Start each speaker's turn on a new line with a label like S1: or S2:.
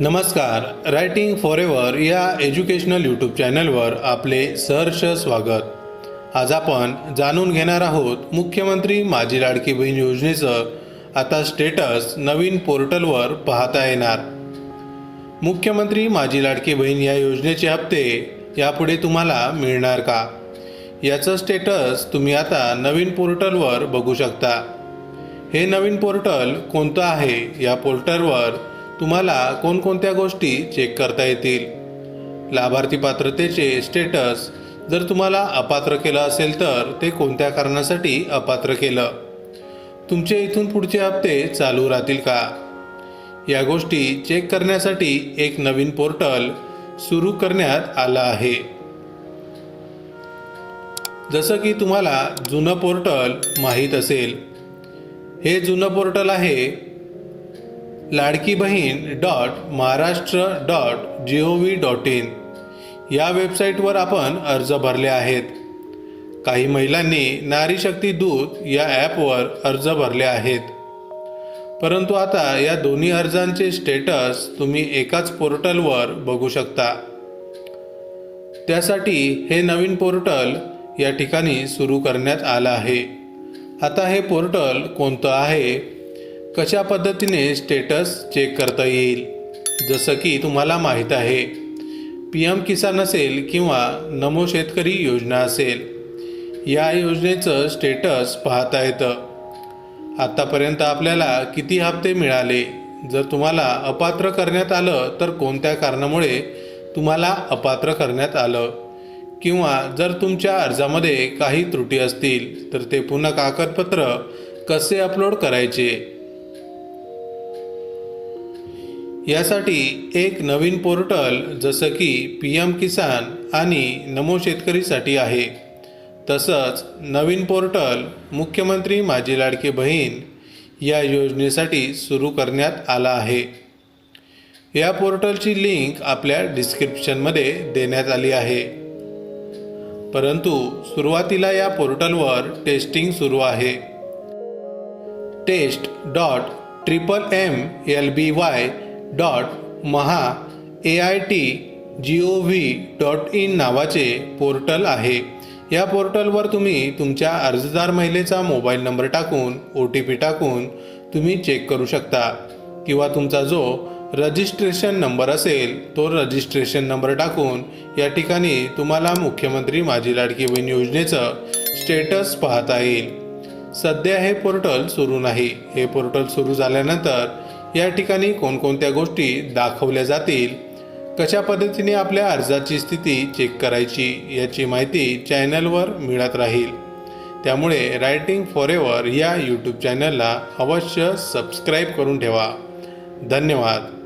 S1: नमस्कार writing for ever या educational YouTube चॅनलवर आपले सहर्ष स्वागत. आज आपण जाणून घेणार आहोत मुख्यमंत्री माझी लाडकी बहीण योजनेचं. आता स्टेटस नवीन पोर्टलवर पाहता येणार. मुख्यमंत्री माझी लाडकी बहीण या योजनेचे हप्ते यापुढे तुम्हाला मिळणार का? याचं स्टेटस तुम्ही आता नवीन पोर्टलवर बघू शकता. हे नवीन पोर्टल कोणतं आहे? या पोर्टलवर तुम्हाला कोणकोणत्या गोष्टी चेक करता येतील? लाभार्थी पात्रतेचे स्टेटस जर तुम्हाला अपात्र केलं असेल तर ते कोणत्या कारणासाठी अपात्र केलं? तुमचे इथून पुढचे हप्ते चालू राहतील का? या गोष्टी चेक करण्यासाठी एक नवीन पोर्टल सुरू करण्यात आलं आहे. जसं की तुम्हाला जुनं पोर्टल माहीत असेल. हे जुनं पोर्टल आहे Ladki Bahin dot Maharashtra dot G O V dot in. या वेबसाईटवर आपण अर्ज भरले आहेत. काही महिलांनी नारी शक्ती दूत या ॲपवर अर्ज भरले आहेत. परंतु आता या दोन्ही अर्जांचे स्टेटस तुम्ही एकाच पोर्टलवर बघू शकता. त्यासाठी हे नवीन पोर्टल या ठिकाणी सुरू करण्यात आलं आहे. आता हे पोर्टल कोणतं आहे? कशा पद्धतीने स्टेटस चेक करता येईल? जसं की तुम्हाला माहीत आहे पी एम किसान असेल किंवा नमो शेतकरी योजना असेल या योजनेचं स्टेटस पाहता येतं आत्तापर्यंत आपल्याला किती हप्ते मिळाले? जर तुम्हाला अपात्र करण्यात आलं तर कोणत्या कारणामुळे तुम्हाला अपात्र करण्यात आलं? किंवा जर तुमच्या अर्जामध्ये काही त्रुटी असतील तर ते पुन्हा कागदपत्र कसे अपलोड करायचे? यासाठी एक नवीन पोर्टल जसं की पी एम किसान आणि नमो शेतकरीसाठी आहे. तसंच नवीन पोर्टल मुख्यमंत्री माझी लाडकी बहीण या योजनेसाठी सुरू करण्यात आला आहे. या पोर्टलची लिंक आपल्या डिस्क्रिप्शनमध्ये देण्यात आली आहे. परंतु सुरुवातीला या पोर्टलवर टेस्टिंग सुरू आहे. Test dot triple M L B Y dot Maha A I T G O V dot in नावाचे पोर्टल आहे. या पोर्टलवर तुम्ही तुमच्या अर्जदार महिलेचा मोबाईल नंबर टाकून ओ टी पी टाकून तुम्ही चेक करू शकता. किंवा तुमचा जो रजिस्ट्रेशन नंबर असेल तो रजिस्ट्रेशन नंबर टाकून या ठिकाणी तुम्हाला मुख्यमंत्री माझी लाडकी बहीण योजनेचं स्टेटस पाहता येईल. सध्या हे पोर्टल सुरू नाही. हे पोर्टल सुरू झाल्यानंतर या ठिकाणी कोणकोणत्या गोष्टी दाखवल्या जातील? कशा पद्धतीने आपल्या अर्जाची स्थिती चेक करायची याची माहिती चॅनलवर मिळत राहील. त्यामुळे रायटिंग फॉर एव्हर या यूट्यूब चॅनलला अवश्य सबस्क्राईब करून ठेवा. धन्यवाद.